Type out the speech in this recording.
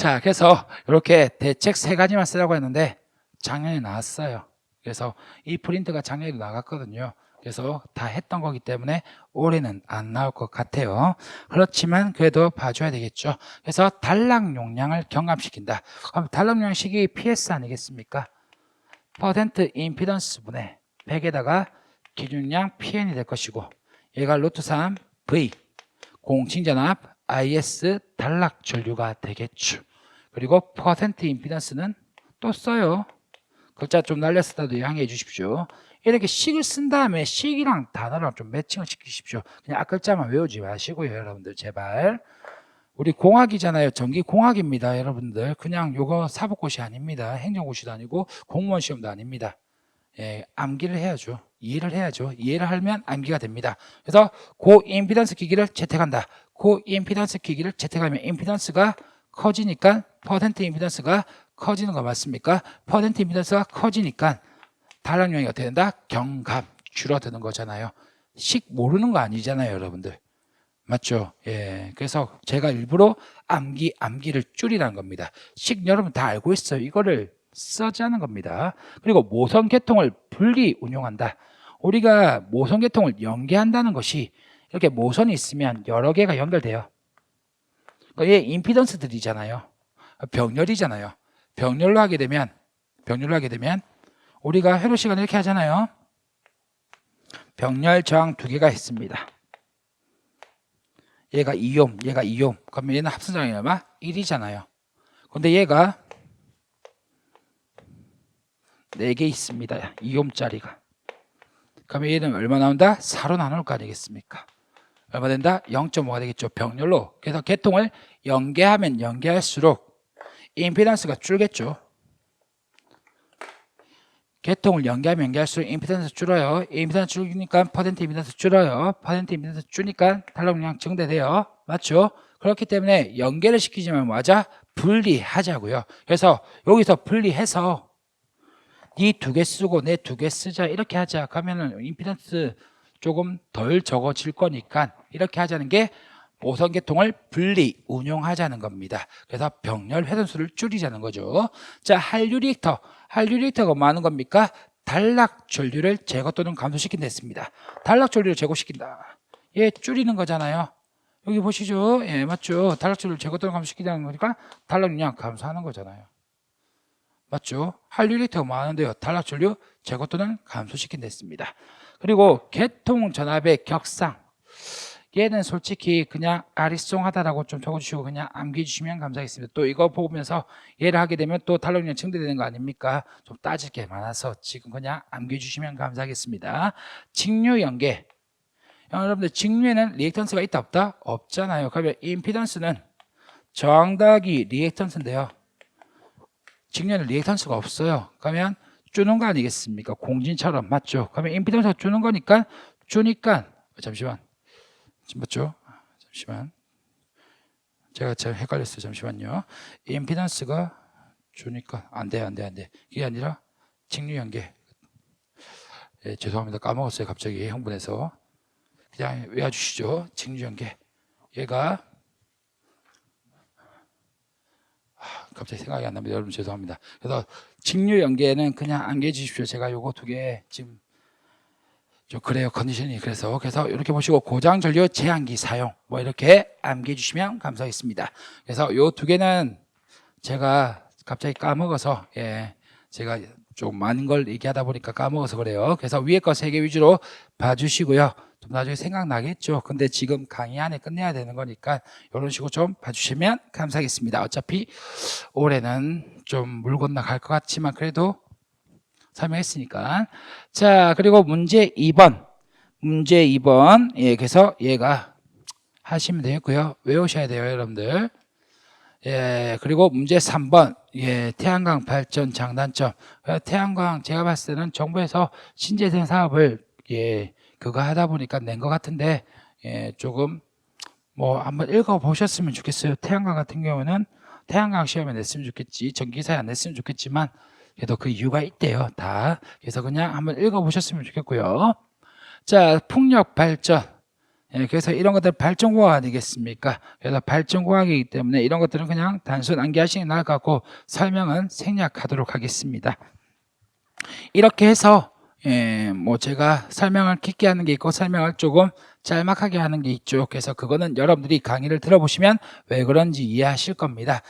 자, 그래서 이렇게 대책 세 가지만 쓰라고 했는데 작년에 나왔어요. 그래서 이 프린트가 작년에 나갔거든요. 그래서 다 했던 거기 때문에 올해는 안 나올 것 같아요. 그렇지만 그래도 봐줘야 되겠죠. 그래서 단락 용량을 경감시킨다. 그럼 단락 용량식이 PS 아니겠습니까? 퍼센트 임피던스 분의 100에다가 기준량 PN이 될 것이고 얘가 루트 3 V 공칭전압 IS 단락 전류가 되겠죠. 그리고 퍼센트 임피던스는 또 써요. 글자 좀 날렸어도 양해해 주십시오. 이렇게 식을 쓴 다음에 식이랑 단어랑 좀 매칭을 시키십시오. 그냥 앞글자만 외우지 마시고요, 여러분들 제발. 우리 공학이잖아요. 전기 공학입니다, 여러분들. 그냥 요거 사법고시 아닙니다. 행정고시도 아니고 공무원 시험도 아닙니다. 예, 암기를 해야죠. 이해를 해야죠. 이해를 하면 암기가 됩니다. 그래서 고임피던스 기기를 채택한다. 고임피던스 기기를 채택하면 임피던스가 커지니까 퍼센트 임피던스가 커지는 거 맞습니까? 퍼센트 임피던스가 커지니까 단락용이 어떻게 된다? 경감 줄어드는 거잖아요. 식 모르는 거 아니잖아요, 여러분들. 맞죠? 예. 그래서 제가 일부러 암기, 암기를 줄이라는 겁니다. 식 여러분 다 알고 있어요. 이거를 써자는 겁니다. 그리고 모성 계통을 분리 운용한다. 우리가 모성 계통을 연계한다는 것이 이렇게 모선이 있으면 여러 개가 연결돼요. 그러니까 얘 임피던스들이잖아요. 병렬이잖아요. 병렬로 하게 되면 병렬로 하게 되면 우리가 회로 시간 이렇게 하잖아요. 병렬 저항 두 개가 있습니다. 얘가 2옴, 얘가 2옴. 그러면 얘는 합선장이 얼마? 1이잖아요. 근데 얘가 4개 있습니다. 2옴짜리가. 그러면 얘는 얼마 나온다? 4로 나눌 거 아니겠습니까? 얼마 된다? 0.5가 되겠죠. 병렬로. 그래서 계통을 연계하면 연계할수록 임피던스가 줄겠죠. 계통을 연계하면 연계할수록 임피던스 줄어요. 임피던스 줄니까 퍼센트 임피던스 줄어요. 퍼센트 임피던스 줄니까 탄력량 증대돼요. 맞죠? 그렇기 때문에 연계를 시키지만 맞아 분리하자고요. 그래서 여기서 분리해서 이두개 쓰고 내 두 개 쓰자 이렇게 하자. 그러면은 임피던스 조금 덜 적어질 거니까 이렇게 하자는 게 모선 계통을 분리 운용하자는 겁니다. 그래서 병렬 회전수를 줄이자는 거죠. 자, 한류 리액터. 한류 리액터가 뭐 하는 겁니까? 단락 전류를 제거 또는 감소시킨다 했습니다. 단락 전류를 제거시킨다. 얘 줄이는 거잖아요. 여기 보시죠. 예, 맞죠. 단락 전류를 제거 또는 감소시킨다는 거니까 단락 용량 감소하는 거잖아요. 맞죠? 한류 리액터가 뭐 하는데요? 단락 전류 제거 또는 감소시킨다 했습니다. 그리고 개통 전압의 격상. 얘는 솔직히 그냥 아리송하다라고 좀 적어주시고 그냥 암기해주시면 감사하겠습니다. 또 이거 보면서 얘를 하게 되면 또 탄력량 증대되는 거 아닙니까? 좀 따질 게 많아서 지금 그냥 암기해주시면 감사하겠습니다. 직류 연계. 여러분들 직류에는 리액턴스가 있다 없다? 없잖아요. 그러면 임피던스는 더하기 리액턴스인데요. 직류에는 리액턴스가 없어요. 그러면 주는 거 아니겠습니까? 공진처럼 맞죠? 그러면 임피던스가 주는 거니까 주니까 잠시만 맞죠? 잠시만 제가 잘 헷갈렸어요. 잠시만요. 임피던스가 주니까 안 돼, 안 돼, 안 돼. 이게 아니라 직류 연계. 예, 죄송합니다. 까먹었어요. 갑자기 흥분해서 그냥 외워주시죠. 직류 연계. 얘가 아, 갑자기 생각이 안 납니다. 여러분 죄송합니다. 그래서 직류 연계는 그냥 안겨 주십시오. 제가 요거 두 개 지금 좀 그래요 컨디션이 그래서 그래서 이렇게 보시고 고장 전류 제한기 사용 뭐 이렇게 암기해 주시면 감사하겠습니다. 그래서 요 두 개는 제가 갑자기 까먹어서 예 제가 좀 많은 걸 얘기하다 보니까 까먹어서 그래요. 그래서 위에 거 세 개 위주로 봐주시고요. 좀 나중에 생각나겠죠. 근데 지금 강의 안에 끝내야 되는 거니까 이런 식으로 좀 봐주시면 감사하겠습니다. 어차피 올해는 좀 물 건너갈 것 같지만 그래도 설명했으니까. 자, 그리고 문제 2번. 문제 2번. 예, 그래서 얘가 하시면 되겠고요. 외우셔야 돼요, 여러분들. 예, 그리고 문제 3번. 예, 태양광 발전 장단점. 어, 태양광 제가 봤을 때는 정부에서 신재생 사업을 예, 그거 하다 보니까 낸 것 같은데 예, 조금 뭐 한번 읽어 보셨으면 좋겠어요. 태양광 같은 경우는 태양광 시험에 냈으면 좋겠지. 전기사에 안 냈으면 좋겠지만 그래도 그 이유가 있대요. 다. 그래서 그냥 한번 읽어 보셨으면 좋겠고요. 자, 풍력 발전. 예, 그래서 이런 것들 발전공학 아니겠습니까? 그래서 발전공학이기 때문에 이런 것들은 그냥 단순 암기하시는 나을 것 같고 설명은 생략하도록 하겠습니다. 이렇게 해서 예, 뭐 제가 설명을 깊게 하는 게 있고 설명을 조금 짤막하게 하는 게 있죠. 그래서 그거는 여러분들이 강의를 들어보시면 왜 그런지 이해하실 겁니다.